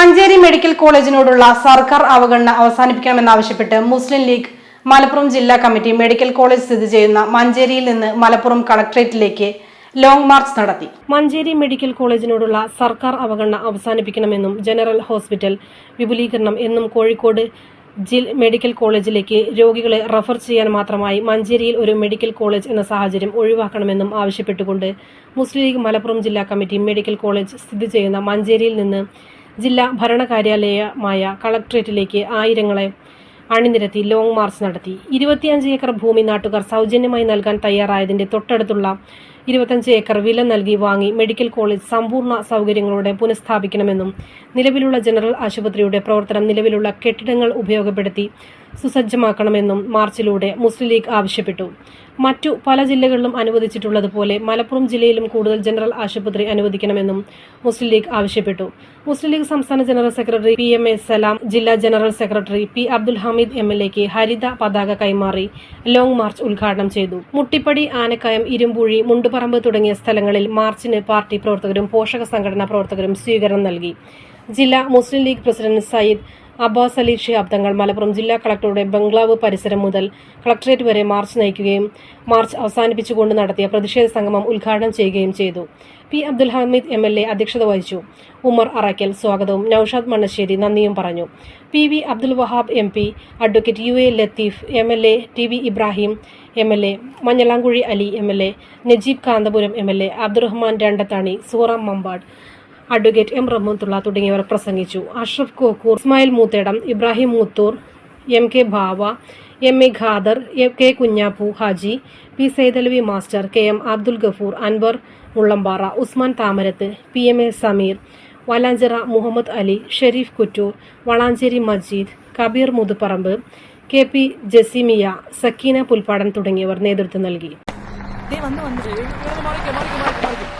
Manjeri medical കോളേജിനോടുള്ള സർക്കാർ അവഗണന അവസാനിപ്പിക്കണമെന്നാവശ്യപ്പെട്ട് മുസ്ലിം league Malappuram ജില്ലാ കമ്മിറ്റി മെഡിക്കൽ കോളേജ് സ്ഥിതി ചെയ്യുന്ന മഞ്ചേരിയിൽ നിന്ന് മലപ്പുറം കളക്ട്രേറ്റിലേക്ക് ലോങ് മാർച്ച് നടത്തി. മഞ്ചേരി മെഡിക്കൽ കോളേജിനോടുള്ള സർക്കാർ അവഗണന അവസാനിപ്പിക്കണമെന്നും ജനറൽ ഹോസ്പിറ്റൽ വിപുലീകരണം എന്നും കോഴിക്കോട് ജിൽ മെഡിക്കൽ കോളേജിലേക്ക് രോഗികളെ റഫർ ചെയ്യാൻ മാത്രമായി മഞ്ചേരിയിൽ ഒരു മെഡിക്കൽ കോളേജ് എന്ന സാഹചര്യം ഒഴിവാക്കണമെന്നും ആവശ്യപ്പെട്ടുകൊണ്ട് മുസ്ലിം ലീഗ് മലപ്പുറം ജില്ലാ കമ്മിറ്റി മെഡിക്കൽ കോളേജ് സ്ഥിതി ചെയ്യുന്ന മഞ്ചേരിയിൽ നിന്ന് ജില്ലാ ഭരണകാര്യാലയമായ കളക്ട്രേറ്റിലേക്ക് ആയിരങ്ങളെ അണിനിരത്തി ലോങ് മാർച്ച് നടത്തി. ഇരുപത്തിയഞ്ച് ഏക്കർ ഭൂമി നാട്ടുകാർ സൗജന്യമായി നൽകാൻ തയ്യാറായതിന്റെ തൊട്ടടുത്തുള്ള ഇരുപത്തഞ്ച് ഏക്കർ വില നൽകി വാങ്ങി മെഡിക്കൽ കോളേജ് സമ്പൂർണ സൗകര്യങ്ങളോടെ പുനഃസ്ഥാപിക്കണമെന്നും നിലവിലുള്ള ജനറൽ ആശുപത്രിയുടെ പ്രവർത്തനം നിലവിലുള്ള കെട്ടിടങ്ങൾ ഉപയോഗപ്പെടുത്തി സുസജ്ജമാക്കണമെന്നും മാർച്ചിലൂടെ മുസ്ലിം ലീഗ് ആവശ്യപ്പെട്ടു. മറ്റു പല ജില്ലകളിലും അനുവദിച്ചിട്ടുള്ളതുപോലെ മലപ്പുറം ജില്ലയിലും കൂടുതൽ ജനറൽ ആശുപത്രി അനുവദിക്കണമെന്നും മുസ്ലിം ലീഗ് ആവശ്യപ്പെട്ടു. മുസ്ലിം ലീഗ് സംസ്ഥാന general secretary P M A Salam ജില്ലാ general secretary P Abdul Hameed M L എക്ക് ഹരിത പതാക കൈമാറി ലോങ് മാർച്ച് ഉദ്ഘാടനം ചെയ്തു. മുട്ടിപ്പടി ആനക്കയം ഇരുമ്പുഴി മുണ്ടുപറമ്പ് തുടങ്ങിയ സ്ഥലങ്ങളിൽ മാർച്ചിന് പാർട്ടി പ്രവർത്തകരും പോഷക സംഘടനാ പ്രവർത്തകരും സ്വീകരണം നൽകി. ജില്ലാ മുസ്ലിം ലീഗ് പ്രസിഡന്റ് സയ്യിദ് അബ്ബാസ് അലി ഷിഹാബ് തങ്ങൾ മലപ്പുറം ജില്ലാ കളക്ടറുടെ ബംഗ്ലാവ് പരിസരം മുതൽ കളക്ടറേറ്റ് വരെ മാർച്ച് നയിക്കുകയും മാർച്ച് അവസാനിപ്പിച്ചുകൊണ്ട് നടത്തിയ പ്രതിഷേധ സംഗമം ഉദ്ഘാടനം ചെയ്യുകയും ചെയ്തു. P Abdul Hameed M L A അധ്യക്ഷത വഹിച്ചു. ഉമർ അറക്കൽ സ്വാഗതവും. നൌഷാദ് മണ്ണശ്ശേരി നന്ദിയും പറഞ്ഞു. P V Abdul Wahab M P advocate U A Latheef M L A T V Ibrahim M L A Manjalamkuzhi Ali M L A Najeeb Kanthapuram M L A Abdurahman Randathani Sooram Mambad advocate M Rahmathulla തുടങ്ങിയവർ പ്രസംഗിച്ചു. Ashraf Kokkur Ismail Moothedam Ibrahim Muthur M K Bava M A Khader M K Kunjappu Haji P Saithalavi master K M Abdul Gafoor Anwar Mullampara Usman Thamarath P M A Sameer Valanchira Muhammad Ali Sherif Kuttoor Valanchery Majeed Kabeer Muthuparamba K P Jaseemiya Sakkeena Pulpadan തുടങ്ങിയവർ നേതൃത്വം നൽകി. വന്നു വന്നു.